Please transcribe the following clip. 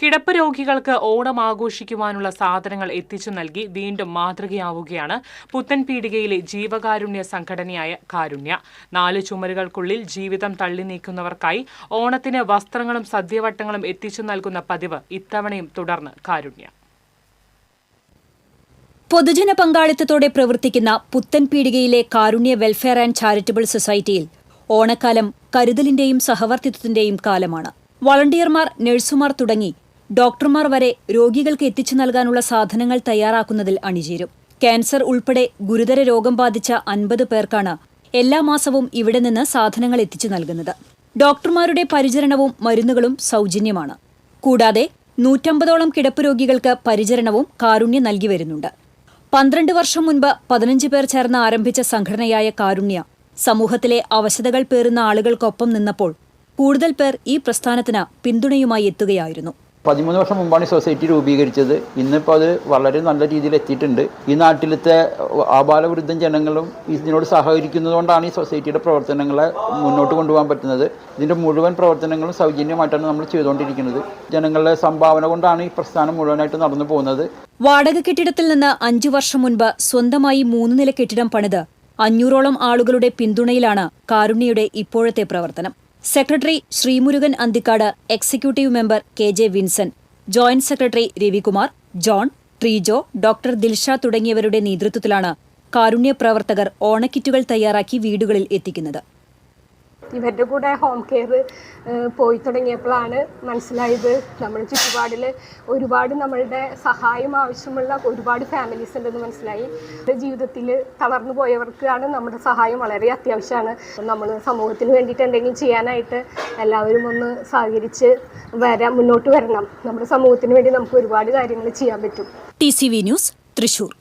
കിടപ്പ് രോഗികൾക്ക് ഓണം ആഘോഷിക്കുവാനുള്ള സാധനങ്ങൾ എത്തിച്ചു നൽകി വീണ്ടും മാതൃകയാവുകയാണ് പുത്തൻ പീടികയിലെ ജീവകാരുണ്യ സംഘടനയായ കാരുണ്യ. നാല് ചുമരുകൾക്കുള്ളിൽ ജീവിതം തള്ളി നീക്കുന്നവർക്കായി ഓണത്തിന് വസ്ത്രങ്ങളും സദ്യവട്ടങ്ങളും എത്തിച്ചു നൽകുന്ന പതിവ് ഇത്തവണയും തുടർന്ന് കാരുണ്യ. പൊതുജന പങ്കാളിത്തത്തോടെ പ്രവർത്തിക്കുന്ന പുത്തൻ പീടികയിലെ കാരുണ്യ വെൽഫെയർ ആൻഡ് ചാരിറ്റബിൾ സൊസൈറ്റിയിൽ ഓണക്കാലം കരുതലിന്റെയും സഹവർത്തിത്വത്തിന്റെയും കാലമാണ്. വളണ്ടിയർമാർ നഴ്സുമാർ തുടങ്ങി ഡോക്ടർമാർ വരെ രോഗികൾക്ക് എത്തിച്ചു നൽകാനുള്ള സാധനങ്ങൾ തയ്യാറാക്കുന്നതിൽ അണിചേരും. ക്യാൻസർ ഉൾപ്പെടെ ഗുരുതര രോഗം ബാധിച്ച അൻപത് പേർക്കാണ് എല്ലാ മാസവും ഇവിടെ നിന്ന് സാധനങ്ങൾ എത്തിച്ചു നൽകുന്നത്. ഡോക്ടർമാരുടെ പരിചരണവും മരുന്നുകളും സൗജന്യമാണ്. കൂടാതെ നൂറ്റമ്പതോളം കിടപ്പ് രോഗികൾക്ക് പരിചരണവും കാരുണ്യ നൽകി വരുന്നുണ്ട്. പന്ത്രണ്ട് വർഷം മുൻപ് പതിനഞ്ച് പേർ ചേർന്ന് ആരംഭിച്ച സംഘടനയായ കാരുണ്യ സമൂഹത്തിലെ അവശതകൾ പേറുന്ന ആളുകൾക്കൊപ്പം നിന്നപ്പോൾ കൂടുതൽ പേർ ഈ പ്രസ്ഥാനത്തിന് പിന്തുണയുമായി എത്തുകയായിരുന്നു. പതിമൂന്ന് വർഷം മുമ്പാണ് സൊസൈറ്റി രൂപീകരിച്ചത്. ഇന്നിപ്പോൾ അത് വളരെ നല്ല രീതിയിൽ എത്തിയിട്ടുണ്ട്. ഈ നാട്ടിലത്തെ ആബാലവൃദ്ധം ജനങ്ങളും ഇതിനോട് സഹകരിക്കുന്നതുകൊണ്ടാണ് ഈ സൊസൈറ്റിയുടെ പ്രവർത്തനങ്ങളെ മുന്നോട്ട് കൊണ്ടുപോകാൻ പറ്റുന്നത്. ഇതിന്റെ മുഴുവൻ പ്രവർത്തനങ്ങളും സൗജന്യമായിട്ടാണ് നമ്മൾ ചെയ്തുകൊണ്ടിരിക്കുന്നത്. ജനങ്ങളുടെ സംഭാവന കൊണ്ടാണ് ഈ പ്രസ്ഥാനം മുഴുവനായിട്ട് നടന്നു പോകുന്നത്. വാടക കെട്ടിടത്തിൽ നിന്ന് അഞ്ചു വർഷം മുൻപ് സ്വന്തമായി മൂന്ന് നില കെട്ടിടം പണിത് അഞ്ഞൂറോളം ആളുകളുടെ പിന്തുണയിലാണ് കാരുണ്യയുടെ ഇപ്പോഴത്തെ പ്രവർത്തനം. Secretary Sree Murugan Anthikad executive member K J Vincent joint secretary Ravikumar John Trijo doctor Dilsha തുടങ്ങിയവരുടെ നേതൃത്വത്തിലാണ് കാരുണ്യ പ്രവർത്തകർ ഓണക്കിറ്റുകൾ തയ്യാറാക്കി വീടുകളിൽ എത്തിക്കുന്നത്. ഇവരുടെ കൂടെ ഹോം കെയർ പോയി തുടങ്ങിയപ്പോഴാണ് മനസ്സിലായത്. നമ്മുടെ ചുറ്റുപാടിൽ ഒരുപാട് നമ്മളുടെ സഹായം ആവശ്യമുള്ള ഒരുപാട് ഫാമിലീസ് ഉണ്ടെന്ന് മനസ്സിലായി. ജീവിതത്തിൽ തളർന്നു പോയവർക്കാണ് നമ്മുടെ സഹായം വളരെ അത്യാവശ്യമാണ്. നമ്മൾ സമൂഹത്തിന് വേണ്ടിയിട്ട് എന്തെങ്കിലും ചെയ്യാനായിട്ട് എല്ലാവരും ഒന്ന് സഹകരിച്ച് വരാൻ മുന്നോട്ട് വരണം. നമ്മുടെ സമൂഹത്തിന് വേണ്ടി നമുക്ക് ഒരുപാട് കാര്യങ്ങൾ ചെയ്യാൻ പറ്റും. T C V news Thrissur.